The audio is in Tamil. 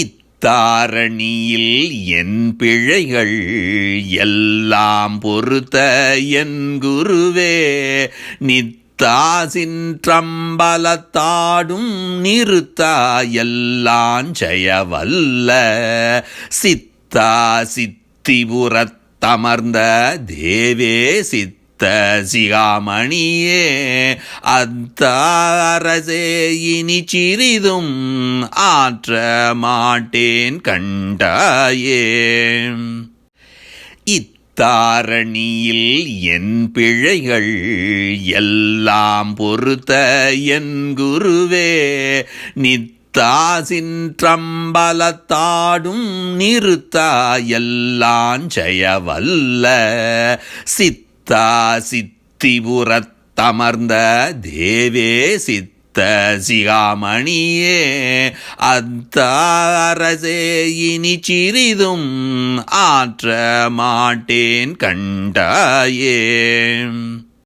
இத்தாரணியில் என் பிழைகள் எல்லாம் பொறுத்த என் குருவே நித்தாசின்றம்பலத்தாடும் நிறுத்தா எல்லாம் ஜெயவல்ல. சித்தா சித்திபுரத்தமர்ந்த தேவே சித்த சிகாமணியே அத்தாரசே இனி சிறிதும் ஆற்ற மாட்டேன் கண்டாயே. இத்தாரணியில் என் பிழைகள் எல்லாம் பொறுத்த என் குருவே நித்தாசின்றம்பலத்தாடும் நிறுத்தா எல்லாம் ஜெயவல்ல சித்தா சித்திபுரத்தமர்ந்த தேவே சித்த சிகாமணியே அத்தாரசே இனி சிறிதும் ஆற்ற மாட்டேன் கண்டாயே.